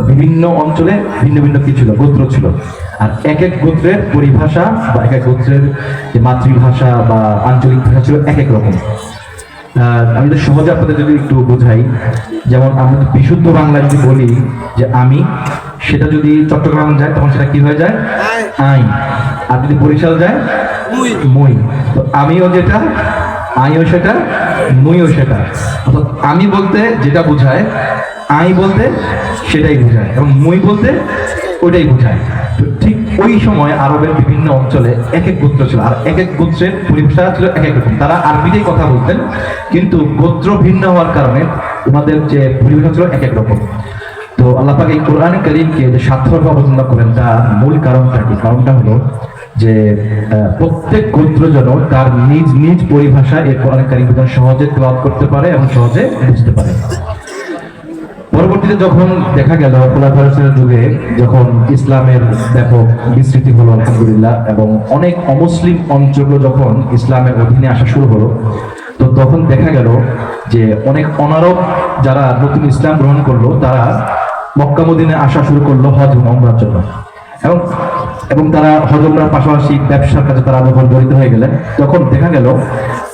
বিভিন্ন অঞ্চলে ভিন্ন ভিন্ন কি ছিল গোত্র ছিল। আর এক এক গোত্রের পরিভাষা বা এক এক গোত্রের যে মাতৃভাষা বা আঞ্চলিক ভাষা ছিল এক এক রকম। আমি তো সহজে আপনাদের যদি একটু বোঝাই যেমন আমরা বিশুদ্ধ বাংলা যদি বলি যে আমি সেটা যদি চট্টগ্রাম যায় তখন সেটা কি হয়ে যায়? আই। আর যদি বরিশাল যায়? মুই। মুই। তো আমিও যেটা আইও সেটা মুইও সেটা। অর্থাৎ আমি বলতে যেটা বোঝায় আই বলতে সেটাই বোঝায় এবং মুই বলতে ওইটাই বোঝায়। ঠিক ওই সময় আরবের বিভিন্ন অঞ্চলে এক এক গোত্র ছিল আর এক এক গোত্রের পরিভাষা ছিল এক এক রকম। তারা আরবিতেই কথা বলতেন, কিন্তু গোত্র ভিন্ন হওয়ার কারণে ওনাদের যে পরিভাষা ছিল এক এক রকম। তো আল্লাহ পাক এই কোরআন করিমকে যে সার্থকভাবে অবতীর্ণ করেন, তার মূল কারণটা কি? কারণটা হলো যে প্রত্যেক গোত্র যেন তার নিজ নিজ পরিভাষা এই কোরআন করিম সহজে তেলাওয়াত করতে পারে এবং সহজে বুঝতে পারে। পরবর্তীতে যখন দেখা গেল খোলাফারসের যুগে যখন ইসলামের ব্যাপক বিস্তৃতি হলো, আলহামদুলিল্লাহ, এবং অনেক অমুসলিম অঞ্চল যখন ইসলামের অধীনে আসা শুরু হলো, তো তখন দেখা গেল যে অনেক অনারব যারা নতুন ইসলাম গ্রহণ করল, তারা মক্কামুদ্দিনে আসা শুরু করল হজ এবং জন্য। এবং এবং তারা হজ ওমরার পাশাপাশি ব্যবসার কাজে তারা যখন জড়িত হয়ে গেলেন। তখন দেখা গেল,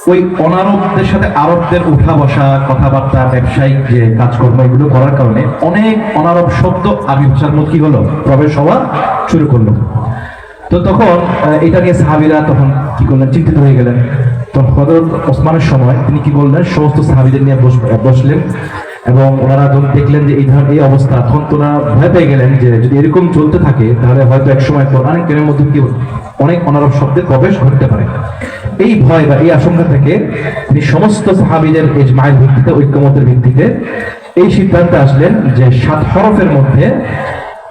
ওই অনারবদের সাথে আরবদের উঠা বসা কথাবার্তা, ব্যবসায়িক যে কাজকর্ম, এগুলো করার কারণে অনেক অনারব শব্দ আরবি ভাষার মধ্যে কি হলো? প্রবেশ হওয়া শুরু করল। তো তখন এটা নিয়ে সাহাবিরা তখন কি করলেন? চিন্তিত হয়ে গেলেন। তখন হজরত ওসমানের সময় তিনি কি বললেন সমস্ত সাহাবিদের নিয়ে বস- বসলেন। এবং ওনারা যখন দেখলেন যে এই ধরনের এই অবস্থা, তখন তো ওনারা ভয় পেয়ে গেলেন যে যদি এরকম চলতে থাকে, তাহলে হয়তো এক সময় কোরআন কেনের মধ্যে কি অনেক অনারব শব্দের প্রবেশ ঘটতে পারে। এই ভয় বা এই আশঙ্কা থেকে তিনি সমস্ত সাহাবিদের মায়ের ভিত্তিতে, ঐক্যমতের ভিত্তিতে এই সিদ্ধান্তে আসলেন যে সাত হরফের মধ্যে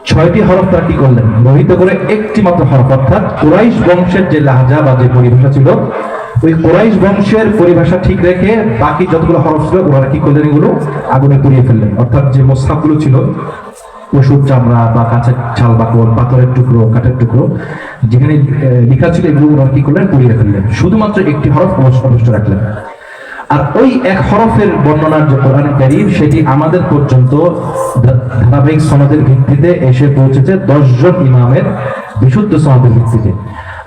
ছয়টি হরফ তারা কি করলেন? মোহিত করে একটি মাত্র হরফ, অর্থাৎ কুরাইশ বংশের যে লাহজা বা যে পরিভাষা ছিল ওই কুরাইশ বংশের পরিভাষা ঠিক রেখে বাকি যতগুলো হরফ ছিল, ওনারা কি করলেন এগুলো? আগুনে পুড়িয়ে ফেললেন। অর্থাৎ যে মোসাফগুলো ছিল পশুর চামড়া বা কাঁচের ছাল বাকল পাথরের টুকরো, কাঠের টুকরো, যেখানে লেখা ছিল, এগুলো ওনারা কি করলেন? পুড়িয়ে ফেললেন। শুধুমাত্র একটি হরফ অবশিষ্ট রাখলেন। আর ওই এক হরফের বর্ণনার যে কোরআন কারীম, সেটি আমাদের পর্যন্ত ধারাবাহিক সনদের ভিত্তিতে এসে পৌঁছেছে দশজন ইমামের বিশুদ্ধ সনদের ভিত্তিতে।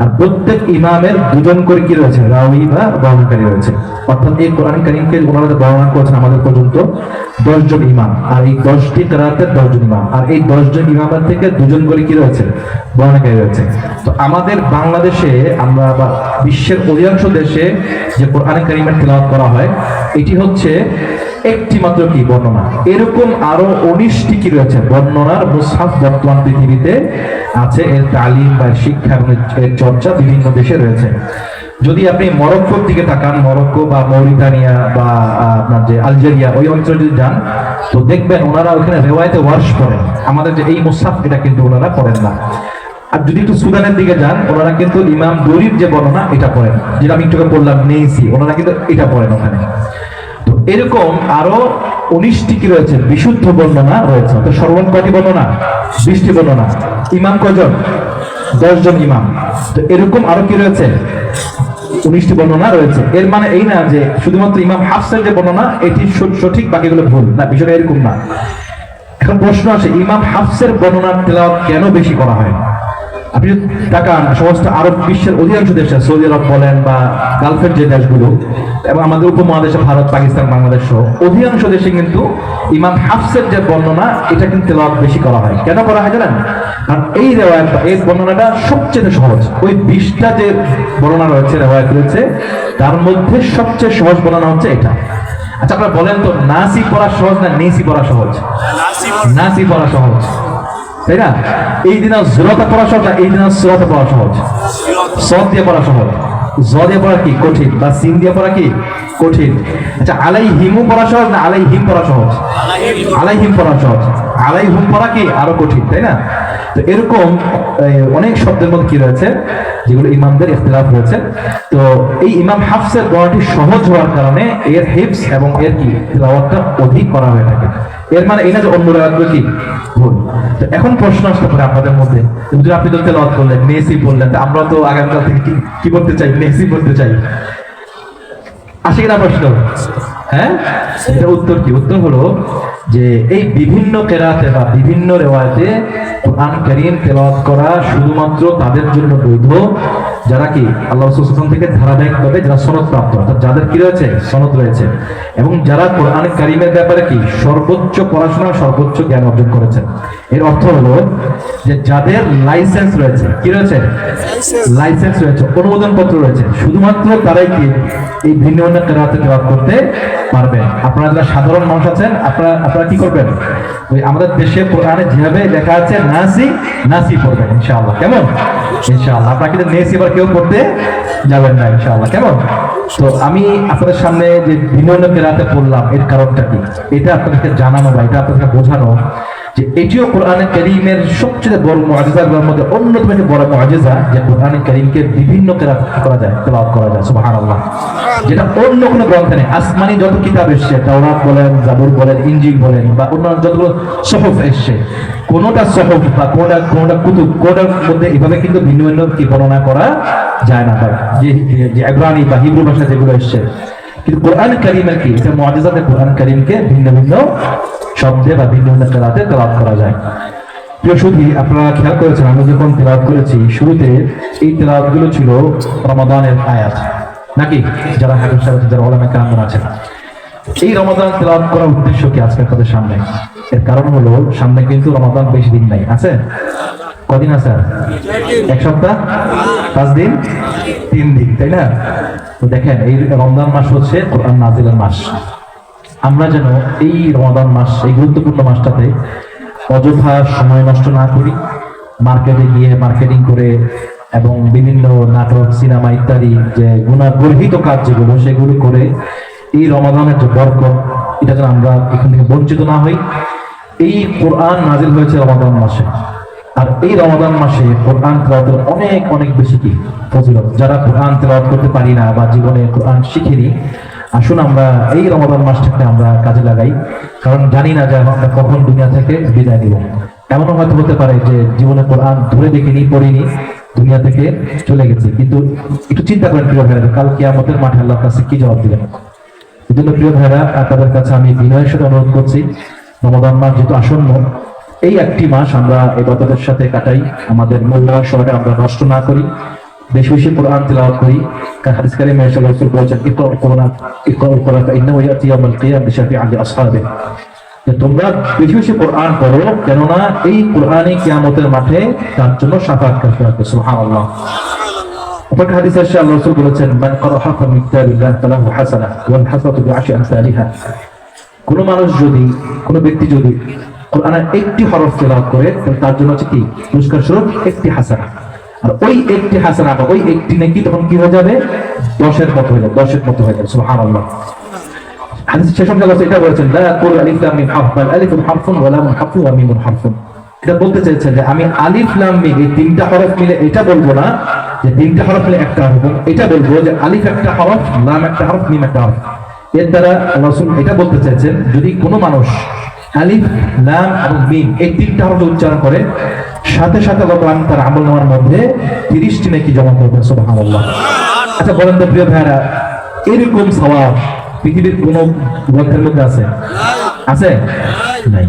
আর প্রত্যেক ইমামের দুজন করে কি রয়েছে? রাউি বা বর্ণনাকারী রয়েছে। অর্থাৎ এই কোরআন কারীমকে ওনারা বর্ণনা করেছেন আমাদের পর্যন্ত দশজন ইমাম। আর এই দশটি কেরাতের দশজন ইমাম। আর এই দশজন ইমামের থেকে দুজন করে কি রয়েছে? বর্ণনাকারী রয়েছে। তো আমাদের বাংলাদেশে আমরা বা বিশ্বের অধিকাংশ দেশে যে কোরআন কারিমের তেলাওয়াত করা হয়, এটি হচ্ছে একটি মাত্র কি বর্ণনা? এরকম আরও উনিশটি কি রয়েছে? বর্ণনার মুসহাফ বর্তমান পৃথিবীতে আছে, এর তালিম বা শিক্ষা চর্চা বিভিন্ন দেশে রয়েছে। যদি আপনি মরক্কোর দিকে তাকান, মরক্কো বা মৌরিতানিয়া বা আপনার যে আলজেরিয়া, ওই অঞ্চলে যদি যান, তো দেখবেন ওনারা ওখানে রেওয়ায়তে ওয়ার্স পড়েন আমাদের যে এই মুসাফ এটা কিন্তু ওনারা করেন না। আর যদি একটু সুদানের দিকে যান, ওনারা কিন্তু ইমাম দরির যে বর্ণনা, এটা পড়েন। যেটা আমি একটু বললাম, নেইসি, ওনারা কিন্তু এটা পড়েন ওখানে। তো এরকম আরও উনিশটি কি রয়েছে? বিশুদ্ধ বর্ণনা রয়েছে। তো সর্বন কয়টি বর্ণনা? বিশটি বর্ণনা। ইমাম কয়জন? দশজন ইমাম। তো এরকম আরও কি রয়েছে? উনিশটি বর্ণনা রয়েছে। এর মানে এই না যে শুধুমাত্র ইমাম হাফসের যে বর্ণনা, এটি সঠিক, বাকিগুলো ভুল। না, বিষয়টা এরকম না। এখন প্রশ্ন আসে, ইমাম হাফসের বর্ণনার তেলাওয়াত কেন বেশি করা হয়? আপনি সমস্ত আরব বিশ্বের অধিকাংশ দেশে সৌদি আরব বলেন বা গালফের যে দেশগুলো এবং আমাদের উপমহাদেশে ভারত পাকিস্তান বাংলাদেশ সহ অধিকাংশ দেশে কিন্তু ইমাম হাফসের যে বর্ণনা এটা কিন্তু তেলাওয়াত বেশি করা হয়। কেন করা হয় জানেন? কারণ এই রেওয়ায়ত এই বর্ণনাটা সবচেয়ে সহজ। ওই বিশটা যে বর্ণনা রয়েছে রেওয়ায়ত রয়েছে তার মধ্যে সবচেয়ে সহজ বর্ণনা হচ্ছে এটা। আচ্ছা আপনারা বলেন তো নাসি পড়া সহজ না নেসি পড়া সহজ? নাসি পড়া সহজ। তাই না? এই দিনে জোরতা পড়া সহজ এই দিনে সুরতা পড়া সহজ। সদ দিয়ে পড়া সহজ। জ দিয়ে পড়া কি? কঠিন। বা সিন দিয়ে পড়া কি? কঠিন। আচ্ছা আলাই হিমু পড়া সহজ না আলাই হিম পড়া সহজ? আলাই হিম পড়া সহজ। আলাই হুম পড়া কি? আরও কঠিন, তাই না? তো এরকম অনেক শব্দের মধ্যে কি রয়েছে? যেগুলো ইমামদের ইখতিলাফ হয়েছে তো এই ইমাম হাফসের গণটি সহজ হওয়ার কারণে এর হিপস এবং এর কি? অধিক করা হয়ে থাকে। এর মানে এটা যে অন্য রাখবে কি? ভুল। তো এখন প্রশ্ন আসতে পারে আপনাদের মধ্যে। যদি আপনি তো তেলাওয়াত করলেন, মেসি বললেন আমরা তো আগামীকাল থেকে কি কি করতে চাই? মেসি বলতে চাই। আসে কিনা প্রশ্ন? হ্যাঁ? এটা উত্তর কি? উত্তর হলো যে এই বিভিন্ন কেরাতে বা বিভিন্ন রেওয়ায়তে কোরআন করিম তেলাওয়াত করা শুধুমাত্র তাদের জন্য বৈধ। যারা কি আল্লাহ রসুল থেকে ধারাবাহিকভাবে যারা সনদ প্রাপ্ত অর্থাৎ যাদের কি রয়েছে? সনদ রয়েছে। এবং যারা কোরআন করিমের ব্যাপারে কি সর্বোচ্চ পড়াশোনা সর্বোচ্চ জ্ঞান অর্জন করেছেন। এর অর্থ হলো যে যাদের লাইসেন্স রয়েছে কি রয়েছে? লাইসেন্স। রয়েছে অনুমোদন পত্র রয়েছে। শুধুমাত্র তারাই কি এই ভিন্ন ভিন্ন কেরাতে তেলাওয়াত করতে পারবেন আপনারা যারা সাধারণ মানুষ আছেন আপনারা আপনারা কি করবেন? ওই আমাদের দেশে কোরআনে যেভাবে লেখা আছে, নাসি নাসি পড়বেন, ইনশাআল্লাহ। কেমন? ইনশাআল্লাহ। আপনারা কিন্তু নেসি এবার কেউ পড়তে যাবেন না, ইনশাআল্লাহ। কেমন? তো আমি আপনাদের সামনে যে ভিন্ন কেরাতে পড়লাম, এর কারণটা কি? এটা আপনাদেরকে জানানো বা এটা আপনাদেরকে বোঝানো যে এটিও কোরআনে করিমের সবচেয়ে বড় মুআজিজাগুলোর মধ্যে অন্যতম একটি বড় মুআজিজা যে কোরআনে করিমকে বিভিন্ন কেরাত করা যায়, তেলাওয়াত করা যায়, সুবহানাল্লাহ। যেটা অন্য কোনো গ্রন্থে নেই। আসমানি যত কিতাব এসছে, তাওরাত বলেন, জাবুর বলেন, ইনজিল বলেন, বা অন্যান্য যতগুলো সহফ এসছে, কোনোটা সহফ বা কোনোটা কোনোটা কুতুব, কোনোটার মধ্যে এভাবে কিন্তু ভিন্ন ভিন্ন কি বর্ণনা করা যায় না যে যে ইব্রানি বা হিব্রু ভাষা যেগুলো এসছে কোরআন করিমের কি? এটা মুআজিজাতে কোরআন করিমকে ভিন্ন ভিন্ন শব্দে বা ভিন্ন ভিন্ন কেরাতে তেলাওয়াত করা যায়। প্রিয় সুধী, আপনারা খেয়াল করেছেন, আমি যখন তেলাওয়াত করেছি, শুরুতে এই তেলাওয়াতগুলো ছিল রমাদানের আয়াত। নাকি? যারা হাকিম সাহেব, যারা ওলামা কারাম আছেন। এই রমাদান তেলাওয়াত করার উদ্দেশ্য কি আজকে আপনাদের সামনে? এর কারণ হলো, সামনে কিন্তু রমাদান বেশি দিন নাই, আছে? কদিন আছে এক সপ্তাহ? পাঁচ দিন? তিন দিন, তাই না? তো দেখেন, এই রমজান মাস হচ্ছে কোরআন নাজিলের মাস। আমরা যেন এই রমাদান মাস, এই গুরুত্বপূর্ণ মাসটাতে অযথা সময় নষ্ট না করি, মার্কেটে গিয়ে মার্কেটিং করে এবং বিভিন্ন নাটক, সিনেমা ইত্যাদি যে গুণা গর্হিত কাজ যেগুলো, সেগুলো করে এই রমাদানের যে বরকত, এটা যেন আমরা এখান থেকে বঞ্চিত না হই। এই কোরআন নাজিল হয়েছে রমাদান মাসে। আর এই রমাদান মাসে কোরআন তেলাওয়াতের অনেক অনেক বেশি কি ফজিলত। যারা কোরআন তেলাওয়াত করতে পারি না বা জীবনে কোরআন শিখিনি, আসুন আমরা এই রমাদান মাসটাকে আমরা কাজে লাগাই। কারণ জানি না যে আমরা কখন দুনিয়া থেকে বিদায় নিব। এমনও হয়তো হতে পারে যে জীবনে কোরআন ধরে দেখিনি, পড়িনি, দুনিয়া থেকে চলে গেছে। কিন্তু একটু চিন্তা করেন প্রিয় ভাইরা কাল কিয়ামতের মাঠে আল্লাহর কাছে কি জবাব দিবেন? এই জন্য প্রিয় ভাইরা আপনাদের কাছে আমি বিনয়ের সাথে অনুরোধ করছি, রমাদান মাস যেহেতু আসন্ন এই একটি মাস আমরা এবাদতের সাথে কাটাই। আমাদের মোল্লা শহরে আমরা নষ্ট না করি। বেশি বেশি কোরআন তেলাওয়াত করি। হাদিস বলেছেন ইকরাউল কোরআন ইকরাউল কোরআন ফাইন্নাহু ইয়াতি ইয়াউমাল কিয়ামাহ বিশাফিআন লিআসহাবিহি যে তোমরা বেশি বেশি কোরআন পড়ো, কেননা এই কোরআনে কিয়ামতের মাঠে তার জন্য শাফাআত করতে হবে, সুবহানাল্লাহ। মান মিন মানুষ যদি, কোন ব্যক্তি যদি একটি হরফ তেলাওয়াত করে তার জন্য হচ্ছে কি? পুরস্কার স্বরূপ একটি হাসানা। আর ওই একটি হাসানা বা ওই একটি নাকি তখন কি হয়ে যাবে? দশের মতো হয়ে যাবে, দশের মতো হয়ে যাবে হাদিস এটা বলেছেন, লা কুল আলিফ লাম মিম হারফুন ওয়া হারফুন ওয়া হারফুন। এটা বলতে চাইছেন যে আমি আলিফ, লাম, মিম এই তিনটা হরফ মিলে এটা বলব না, যে তিনটা হরফ মিলে একটা হরফ এটা বলব যে আলিফ একটা হরফ, লাম একটা হরফ, মিম একটা হরফ। এর দ্বারা রাসূল এটা বলতে চাইছেন যদি কোনো মানুষ আলিফ, লাম এবং মিম এই তিনটা হরফ উচ্চারণ করে, সাথে সাথে আল্লাহ তার আমল নামার মধ্যে 30টি নাকি জমা করবেন, সুবহানাল্লাহ। আচ্ছা বলেন তো, প্রিয় ভাইরা এরকম সওয়াব পৃথিবীর কোন গ্রন্থের মধ্যে আছে? আছে? নাই।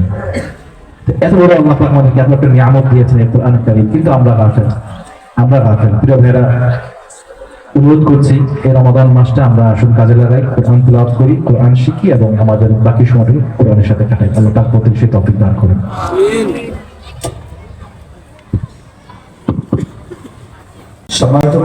এত বড় আল্লাহ পাক আমাদেরকে এত একটা নিয়ামত দিয়েছেন কোরআন কারীম, কিন্তু আমরা গাফেল আমরা গাফেল প্রিয় ভাইরা অনুরোধ করছি এই রমাদান মাসটা আমরা আসুন কাজে লাগাই কোরআন লাভ করি কোরআন শিখি এবং আমাদের বাকি সময়টুকু কোরআনের সাথে কাটাই। আল্লাহ তার প্রতি সে টপিক দান করুন। সম্মানিত